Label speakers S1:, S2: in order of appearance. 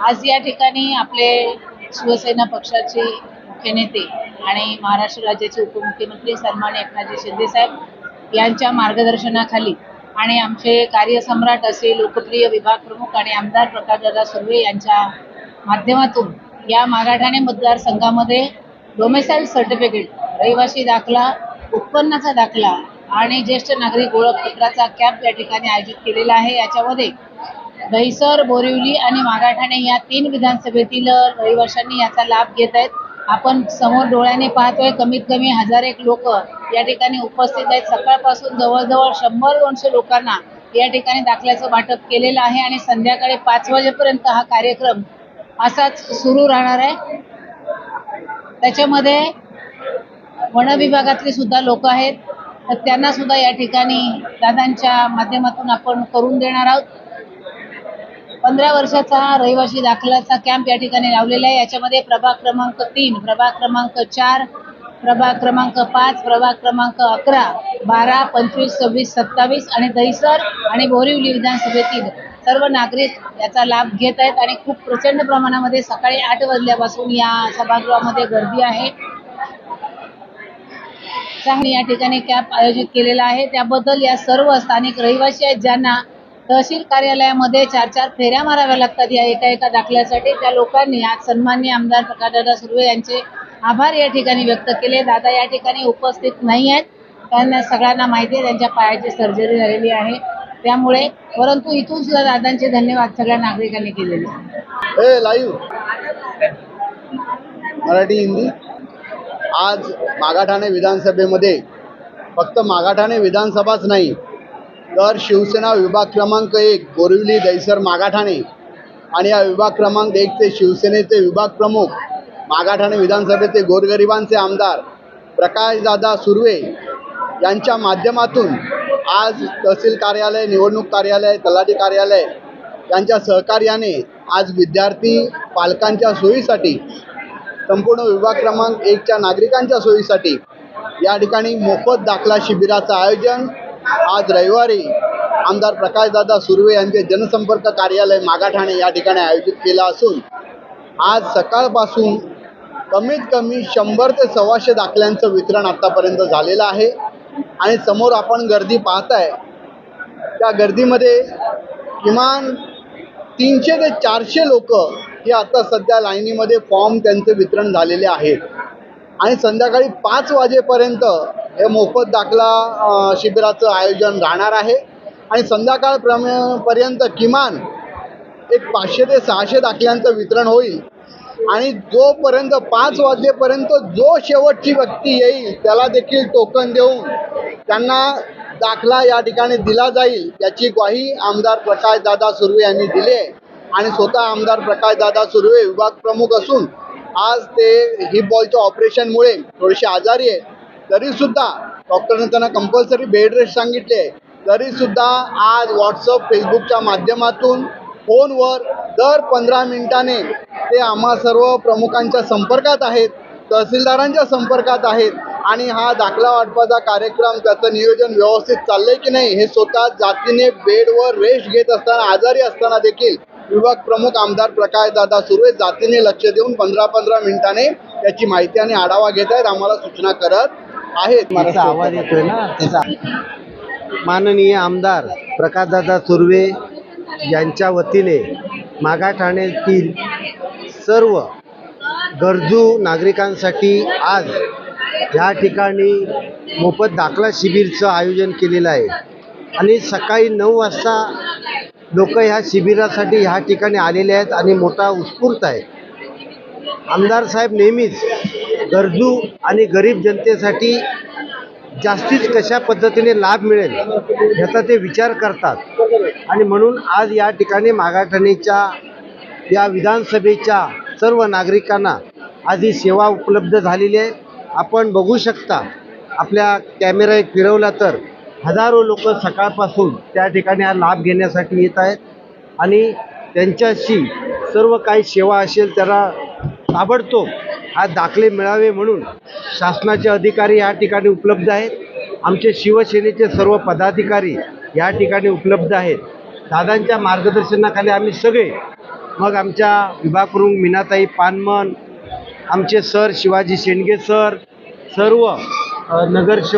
S1: आज या ठिकाणी आपले शिवसेना पक्षाचे मुख्य नेते आणि महाराष्ट्र राज्याचे उपमुख्यमंत्री सन्मान्य एकनाथजी शिंदे साहेब यांच्या मार्गदर्शनाखाली आणि आमचे कार्यसम्राट असे लोकप्रिय विभाग प्रमुख आणि आमदार प्रकाशदादा सुर्वे यांच्या माध्यमातून या मराठाणे मतदारसंघामध्ये डोमेसाईल सर्टिफिकेट रहिवासी दाखला उत्पन्नाचा दाखला आणि ज्येष्ठ नागरिक ओळखपत्राचा कॅम्प या ठिकाणी आयोजित केलेला आहे. याच्यामध्ये दहिसर बोरिवली आणि मागाठाणे या तीन विधानसभेतील रहिवाशांनी याचा लाभ घेत आहेत. आपण समोर डोळ्याने पाहतोय कमीत कमी हजार एक लोक या ठिकाणी उपस्थित आहेत. सकाळपासून जवळजवळ शंभर दोनशे लोकांना या ठिकाणी दाखल्याचं वाटप केलेलं आहे आणि संध्याकाळी पाच वाजेपर्यंत हा कार्यक्रम असाच सुरू राहणार आहे. त्याच्यामध्ये वन विभागातली सुद्धा लोक आहेत. तर त्यांना सुद्धा या ठिकाणी दादांच्या माध्यमातून आपण करून देणार आहोत. पंधरा वर्षाचा रहिवासी दाखलाचा कॅम्प या ठिकाणी लावलेला आहे. याच्यामध्ये प्रभाग क्रमांक तीन प्रभाग क्रमांक चार प्रभाग क्रमांक पाच प्रभाग क्रमांक अकरा बारा पंचवीस सव्वीस सत्तावीस आणि दहिसर आणि बोरिवली विधानसभेतील सर्व नागरिक याचा लाभ घेत आहेत आणि खूप प्रचंड प्रमाणामध्ये सकाळी आठ वाजल्यापासून या सभागृहामध्ये गर्दी आहे. चांगली या ठिकाणी कॅम्प आयोजित केलेला आहे. त्याबद्दल या सर्व स्थानिक रहिवासी आहेत ज्यांना तहसील कार्यालयामध्ये चार चार फेऱ्या माराव्या लागतात या एका एका दाखल्यासाठी. त्या लोकांनी आज सन्मान्य आमदार प्रकाशदादा सुर्वे यांचे आभार या ठिकाणी व्यक्त केले. दादा या ठिकाणी उपस्थित नाही आहेत. त्यांना सगळ्यांना माहिती आहे त्यांच्या पायाची सर्जरी झालेली आहे. त्यामुळे परंतु इथून सुद्धा दादांचे धन्यवाद सगळ्या नागरिकांनी केलेले.
S2: लाईव्ह मराठी हिंदी. आज मागाठाणे विधानसभेमध्ये फक्त मागाठाणे विधानसभाच नाही तर शिवसेना विभाग क्रमांक एक बोरिवली दैसर मागाठाणे. आणि या विभाग क्रमांक एकचे शिवसेनेचे विभाग प्रमुख मागाठाणे विधानसभेचे गोरगरिबांचे आमदार प्रकाशदादा सुर्वे यांच्या माध्यमातून आज तहसील कार्यालय निवडणूक कार्यालय तलाठी कार्यालय यांच्या सहकार्याने आज विद्यार्थी पालकांच्या सोयीसाठी संपूर्ण विभाग क्रमांक एकच्या नागरिकांच्या सोयीसाठी या ठिकाणी मोफत दाखला शिबिराचं आयोजन आज रविवारी आमदार प्रकाशदादा सुर्वे यांचे जनसंपर्क कार्यालय मागाठाणे या ठिकाणी आयोजित केलं असून आज सकाळपासून कमीत कमी शंभर ते सव्वाशे दाखल्यांचं वितरण आत्तापर्यंत झालेलं आहे. आणि समोर आपण गर्दी पाहताय त्या गर्दीमध्ये किमान तीनशे ते चारशे लोक हे आता सध्या लाईनीमध्ये फॉर्म त्यांचे वितरण झालेले आहेत. आणि संध्याकाळी पाच वाजेपर्यंत हे मोफत दाखला शिबिराचं आयोजन राहणार आहे. आणि संध्याकाळ पर्यंत किमान एक पाचशे ते सहाशे दाखल्यांचं वितरण होईल. आणि जोपर्यंत पाच वाजेपर्यंत जो शेवटची व्यक्ती येईल त्याला देखील टोकन देऊन त्यांना दाखला या ठिकाणी दिला जाईल याची ग्वाही आमदार प्रकाशदादा सुर्वे यांनी दिली आहे. आणि स्वतः आमदार प्रकाशदादा सुर्वे विभाग प्रमुख असून आज ते हिप बॉलच्या ऑपरेशनमुळे थोडेसे आजारी आहे तरी तरीसुद्धा डॉक्टरने त्यांना कंपल्सरी बेड रेस्ट सांगितले. तरी तरीसुद्धा आज व्हॉट्सअप फेसबुकच्या माध्यमातून फोनवर दर पंधरा मिनिटाने ते आम्हा सर्व प्रमुखांच्या संपर्कात आहेत तहसीलदारांच्या संपर्कात आहेत आणि हा दाखला वाटपाचा कार्यक्रम त्याचं नियोजन व्यवस्थित चाललंय की नाही हे स्वतः जातीने बेडवर रेस्ट घेत असताना आजारी असताना देखील विभाग प्रमुख आमदार प्रकाशदादा सुर्वे जातीने लक्ष देऊन पंधरा पंधरा मिनिटाने त्याची माहिती आणि आढावा घेत आहेत. आम्हाला सूचना करत आहेत
S3: त्याचा आवाज येतोय ना? त्याचा माननीय आमदार प्रकाशदादा सुर्वे यांच्या वतीने मागाठाण्यातील सर्व गरजू नागरिकांसाठी आज ह्या ठिकाणी मोफत दाखला शिबिरचं आयोजन केलेलं आहे. आणि सकाळी नऊ वाजता लोक ह्या शिबिरासाठी ह्या ठिकाणी आलेले आहेत आणि मोठा उत्स्फूर्त आहे. आमदार साहेब नेहमीच गरजू आणि गरीब जनतेसाठी जास्तीत कशा पद्धतीने लाभ मिळेल ह्याचा ते विचार करतात. आणि म्हणून आज या ठिकाणी मागाठणीच्या या विधानसभेच्या सर्व नागरिकांना आज ही सेवा उपलब्ध झालेली आहे. आपण बघू शकता आपल्या कॅमेरा एक फिरवला तर हजारो लोक सकाळपासून त्या ठिकाणी हा लाभ घेण्यासाठी येत आहेत. आणि त्यांच्याशी सर्व काही सेवा असेल त्याला ताबडतोब हा दाखले मिळावे म्हणून शासनाचे अधिकारी या ठिकाणी उपलब्ध आहेत. आमचे शिवसेनेचे सर्व पदाधिकारी या ठिकाणी उपलब्ध आहेत. दादांच्या मार्गदर्शनाखाली आम्ही सगळे मग आमच्या विभाग मीनाताई पानमन आमचे सर शिवाजी शेंडगे सर सर्व नगरसेवक